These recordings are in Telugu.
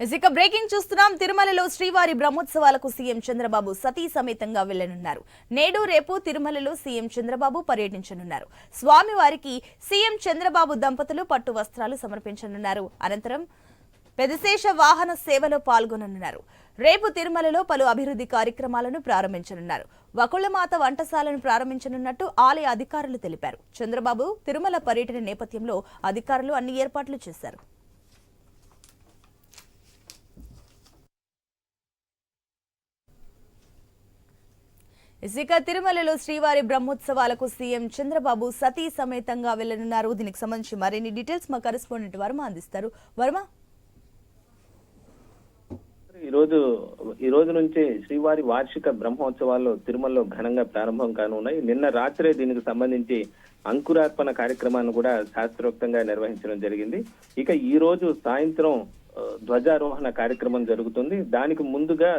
ఇక బ్రేకింగ్ చూస్తున్నాం తిరుమలలో శ్రీవారి బ్రహ్మోత్సవాలకు సీఎం చంద్రబాబు సతీ సమేతంగా వెళ్ళనున్నారు నేడు రేపు తిరుమలలో సీఎం చంద్రబాబు పర్యటించనున్నారు. స్వామివారికి సీఎం చంద్రబాబు దంపతులు పట్టు వస్త్రాలు సమర్పించనున్నారు. అనంతరం పెదశేష వాహన సేవలో పాల్గొననున్నారు. రేపు తిరుమలలో పలు అభివృద్ధి కార్యక్రమాలను ప్రారంభించనున్నారు. వకుళమాత వంటశాలను ప్రారంభించనున్నట్టు ఆలయ అధికారులు తెలిపారు. చంద్రబాబు తిరుమల పర్యటన నేపథ్యంలో అధికారులు అన్ని ఏర్పాట్లు చేశారు. ఇక తిరుమలలో శ్రీవారి బ్రహ్మోత్సవాలకు సీఎం చంద్రబాబు సతీ సమేతంగా వెళ్ళనున్నారు దీనికి సంబంధించి మరిన్ని డీటెయిల్స్ మా కరెస్పాండెంట్ వర్మ అందిస్తారు. వర్మ? ఈరోజు ఈ రోజు నుంచి శ్రీవారి వార్షిక బ్రహ్మోత్సవాల్లో తిరుమలలో ఘనంగా ప్రారంభం కానున్నాయి. నిన్న రాత్రే దీనికి సంబంధించి అంకురార్పణ కార్యక్రమాన్ని కూడా శాస్త్రోక్తంగా నిర్వహించడం జరిగింది. ఇక ఈ రోజు సాయంత్రం ధ్వజారోహణ కార్యక్రమం జరుగుతుంది. దానికి ముందుగా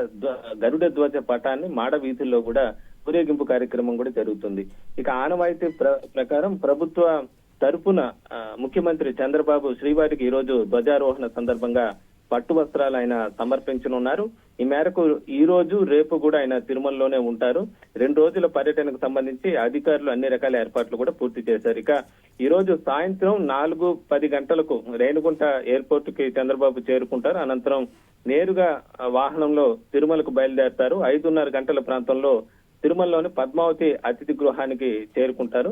గరుడ ధ్వజ పటాన్ని మాడ వీధుల్లో కూడా ఊరేగింపు కార్యక్రమం కూడా జరుగుతుంది. ఇక ఆనవాయితీ ప్ర- ప్రకారం ప్రభుత్వ తరపున ముఖ్యమంత్రి చంద్రబాబు శ్రీవారికి ఈ రోజు ధ్వజారోహణ సందర్భంగా పట్టు వస్త్రాలు ఆయన సమర్పించనున్నారు. ఈ మేరకు ఈ రోజు రేపు కూడా ఆయన తిరుమలలోనే ఉంటారు. రెండు రోజుల పర్యటనకు సంబంధించి అధికారులు అన్ని రకాల ఏర్పాట్లు కూడా పూర్తి చేశారు. ఇక ఈ రోజు సాయంత్రం నాలుగు పది గంటలకు రేణుగుంట ఎయిర్పోర్ట్కి చంద్రబాబు చేరుకుంటారు. అనంతరం నేరుగా వాహనంలో తిరుమలకు బయలుదేరతారు. ఐదున్నర గంటల ప్రాంతంలో తిరుమలలోని పద్మావతి అతిథి గృహానికి చేరుకుంటారు.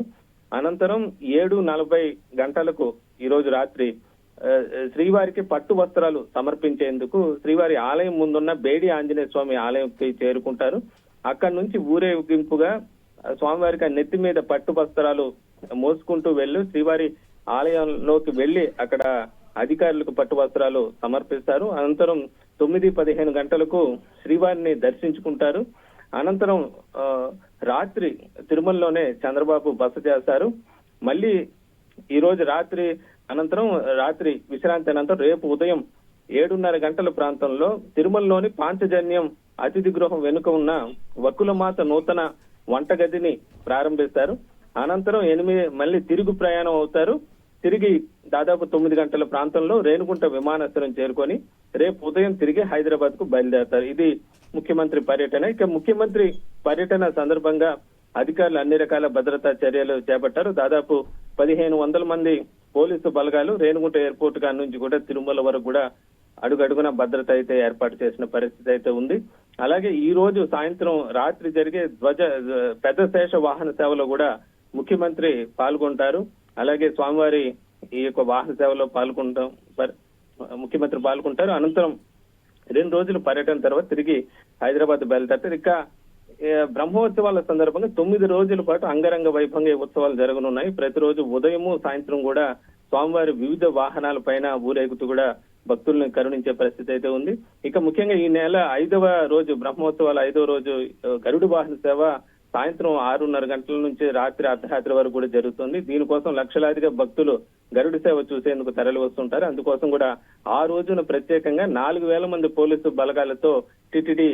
అనంతరం ఏడు నలభై గంటలకు ఈరోజు రాత్రి శ్రీవారికి పట్టు వస్త్రాలు సమర్పించేందుకు శ్రీవారి ఆలయం ముందున్న బేడి ఆంజనేయ స్వామి ఆలయంకి చేరుకుంటారు. అక్కడి నుంచి ఊరేగింపుగా ఆ, స్వామివారికి నెత్తి మీద పట్టు వస్త్రాలు మోసుకుంటూ వెళ్ళు శ్రీవారి ఆలయంలోకి వెళ్ళి అక్కడ అధికారులకు పట్టు వస్త్రాలు సమర్పిస్తారు. అనంతరం తొమ్మిది పదిహేను గంటలకు శ్రీవారిని దర్శించుకుంటారు. అనంతరం ఆ, రాత్రి తిరుమలలోనే చంద్రబాబు బస చేస్తారు. మళ్ళీ ఈ రోజు రాత్రి అనంతరం రాత్రి విశ్రాంతి అనంతరం రేపు ఉదయం ఏడున్నర గంటల ప్రాంతంలో తిరుమలలోని పాంచజన్యం అతిథి గృహం వెనుక ఉన్న వకులమాత నూతన వంటగదిని ప్రారంభిస్తారు. అనంతరం ఎనిమిది మళ్ళీ తిరుగు ప్రయాణం అవుతారు. తిరిగి దాదాపు తొమ్మిది గంటల ప్రాంతంలో రేణుగుంట విమానాశ్రయం చేరుకొని రేపు ఉదయం తిరిగి హైదరాబాద్కు బయలుదేరతారు. ఇది ముఖ్యమంత్రి పర్యటన. ఇక ముఖ్యమంత్రి పర్యటన సందర్భంగా అధికారులు అన్ని రకాల భద్రతా చర్యలు చేపట్టారు. దాదాపు పదిహేను వందల మంది పోలీసు బలగాలు రేణుగుంట ఎయిర్పోర్ట్గా నుంచి కూడా తిరుమల వరకు కూడా అడుగడుగున భద్రత అయితే ఏర్పాటు చేసిన పరిస్థితి అయితే ఉంది. అలాగే ఈ రోజు సాయంత్రం రాత్రి జరిగే ధ్వజ పెద్ద శేష వాహన సేవలో కూడా ముఖ్యమంత్రి పాల్గొంటారు. అలాగే స్వామివారి ఈ యొక్క వాహన సేవలో పాల్గొనడం ముఖ్యమంత్రి పాల్గొంటారు. అనంతరం రెండు రోజులు పర్యటన తర్వాత తిరిగి హైదరాబాద్ బయలుదేరతారు ఇక బ్రహ్మోత్సవాల సందర్భంగా తొమ్మిది రోజుల పాటు అంగరంగ వైభవంగా ఉత్సవాలు జరగనున్నాయి. ప్రతిరోజు ఉదయము సాయంత్రం కూడా స్వామివారి వివిధ వాహనాల పైన ఊరేగుతూ కూడా భక్తులను కరుణించే పరిస్థితి అయితే ఉంది. ఇక ముఖ్యంగా ఈ నెల ఐదవ రోజు బ్రహ్మోత్సవాల ఐదవ రోజు గరుడు వాహన సేవ సాయంత్రం ఆరున్నర గంటల నుంచి రాత్రి అర్ధరాత్రి వరకు కూడా జరుగుతుంది. దీనికోసం లక్షలాదిగా భక్తులు గరుడు సేవ చూసేందుకు తరలి వస్తుంటారు. అందుకోసం కూడా ఆ రోజున ప్రత్యేకంగా నాలుగు వేల మంది పోలీసు బలగాలతో టిటిడి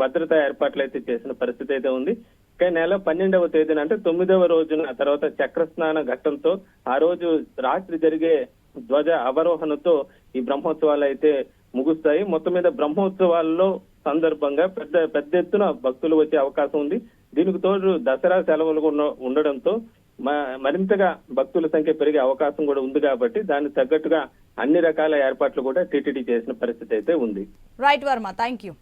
భద్రతా ఏర్పాట్లు అయితే చేసిన పరిస్థితి అయితే ఉంది. కానీ నెల పన్నెండవ తేదీన అంటే తొమ్మిదవ రోజున తర్వాత చక్రస్నాన ఘట్టంతో ఆ రోజు రాత్రి జరిగే ధ్వజ అవరోహణతో ఈ బ్రహ్మోత్సవాలు అయితే ముగుస్తాయి. మొత్తం మీద బ్రహ్మోత్సవాల్లో సందర్భంగా పెద్ద పెద్ద ఎత్తున భక్తులు వచ్చే అవకాశం ఉంది. దీనికి తోడు దసరా సెలవులు కూడా ఉండడంతో మ- మరింతగా భక్తుల సంఖ్య పెరిగే అవకాశం కూడా ఉంది కాబట్టి దానికి తగ్గట్టుగా అన్ని రకాల ఏర్పాట్లు కూడా టీటీడీ చేసిన పరిస్థితి అయితే ఉంది. Right Varma thank you